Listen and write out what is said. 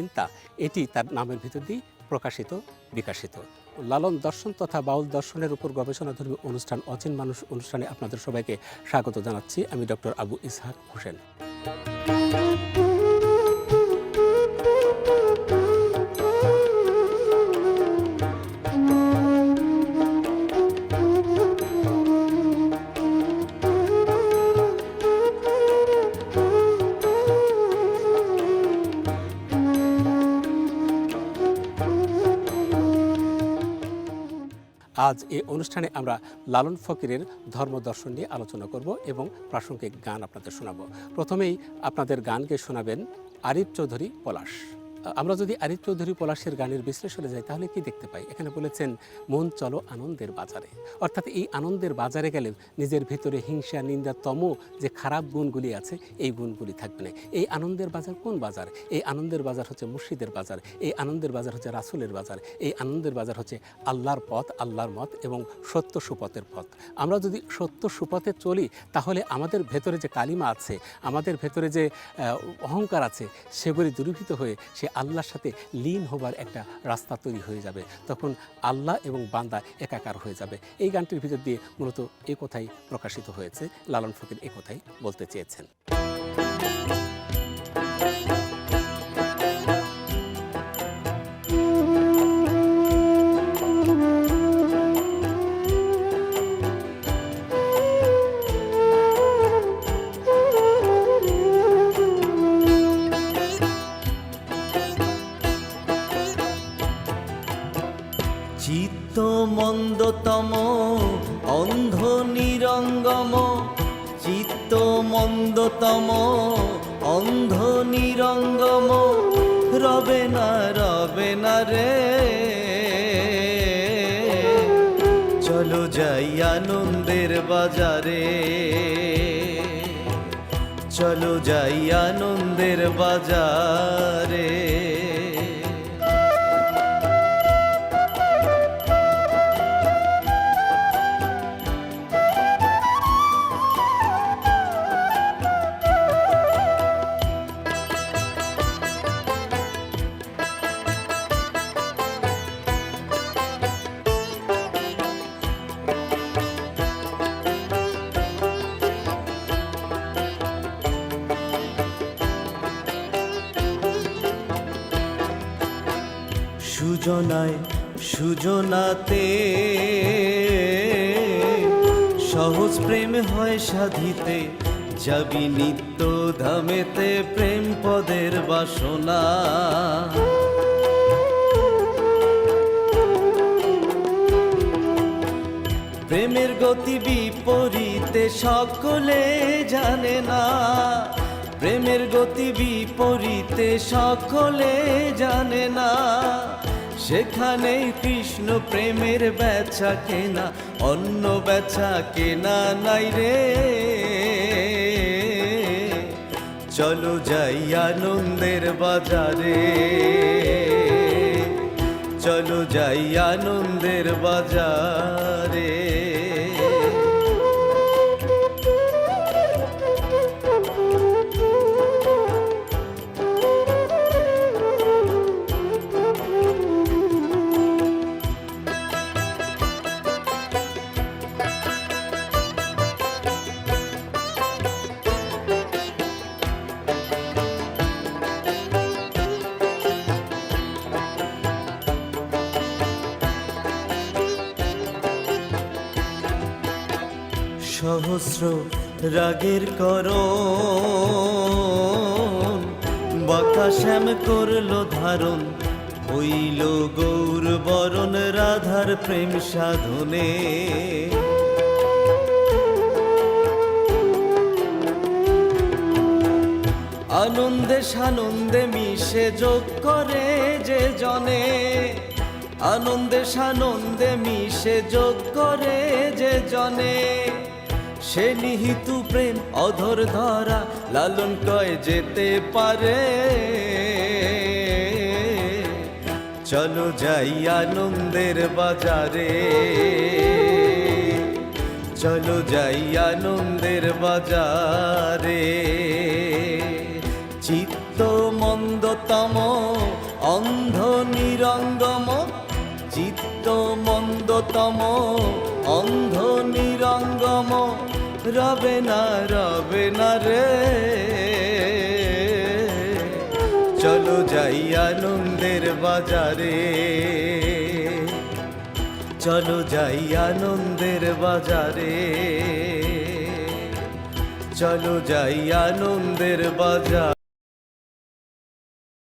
চিন্তা, এটি তার নামের ভিতর দিয়ে প্রকাশিত, বিকাশিত। লালন দর্শন তথা বাউল দর্শনের উপর গবেষণা গবেষণাধর্মী অনুষ্ঠান অচিন মানুষ অনুষ্ঠানে আপনাদের সবাইকে স্বাগত জানাচ্ছি। আমি ডক্টর আবু ইসহাক হোসেন। আজ এই অনুষ্ঠানে আমরা লালন ফকিরের ধর্মদর্শন নিয়ে আলোচনা করব এবং প্রাসঙ্গিক গান আপনাদের শোনাব। প্রথমেই আপনাদের গানকে শোনাবেন আরিফ চৌধুরী পলাশ। আমরা যদি আরিফ চৌধুরী পলাশের গানের বিশ্লেষণে যাই, তাহলে কি দেখতে পাই? এখানে বলেছেন, মন চলো আনন্দের বাজারে। অর্থাৎ এই আনন্দের বাজারে গেলে নিজের ভেতরে হিংসা, নিন্দা, তম যে খারাপ গুণগুলি আছে, এই গুণগুলি থাকবে না। এই আনন্দের বাজার কোন বাজার? এই আনন্দের বাজার হচ্ছে মুর্শিদের বাজার, এই আনন্দের বাজার হচ্ছে রাসুলের বাজার, এই আনন্দের বাজার হচ্ছে আল্লাহর পথ, আল্লাহর মত এবং সত্য সুপথের পথ। আমরা যদি সত্য সুপথে চলি, তাহলে আমাদের ভেতরে যে কালিমা আছে, আমাদের ভেতরে যে অহংকার আছে, সেগুলি দূরীভূত হয়ে সে আল্লাহর সাথে লীন হবার একটা রাস্তা তৈরি হয়ে যাবে। তখন আল্লাহ এবং বান্দা একাকার হয়ে যাবে। এই গানটির ভিতর দিয়ে মূলত এ কথাই প্রকাশিত হয়েছে। লালন ফকির এ কথাই বলতে চেয়েছেন। মন্দতম, অন্ধ নিরঙ্গম, চিত্ত মন্দতম, অন্ধ নিরঙ্গম। রবে না রবে না রে। চলো যাই আনন্দের বাজারে। চলো যাই আনন্দের বাজারে। সুজনায়, সুজনাতে। সহজ প্রেম হয় সাধিতে, যাবি নিত্য ধামেতে প্রেম পদের বাসনা। প্রেমের গতি বিপরীতে সকলে জানে না। প্রেমের গতি বিপরীতে সকলে জানে না। সেখানেই কৃষ্ণ প্রেমের বেচা কেনা অন্য বেচা কেনা নাই রে। চলো যাই আনন্দের বাজারে। চলো যাই আনন্দের বাজারে। সহস্র রাগের কর বাঁকা শ্যাম করল ধারণ হইল গৌর বরণ রাধার প্রেম সাধনে। আনন্দে সানন্দে মিশে যোগ করে যে জনে। আনন্দে সানন্দে মিশে যোগ করে যে জনে। সে নিহিত প্রেম অধর ধরা লালন কয় যেতে পারে। চলো যাই আনন্দের বাজারে। চলো যাই আনন্দের বাজারে। চিত্ত মন্দতম অন্ধ নিরঙ্গম চিত্ত মন্দতম অন্ধ নিরঙ্গম রবে না রবে না রে। চলো যাই আনন্দের বাজারে। চলো যাই আনন্দের বাজারে। চলো যাই আনন্দের বাজার।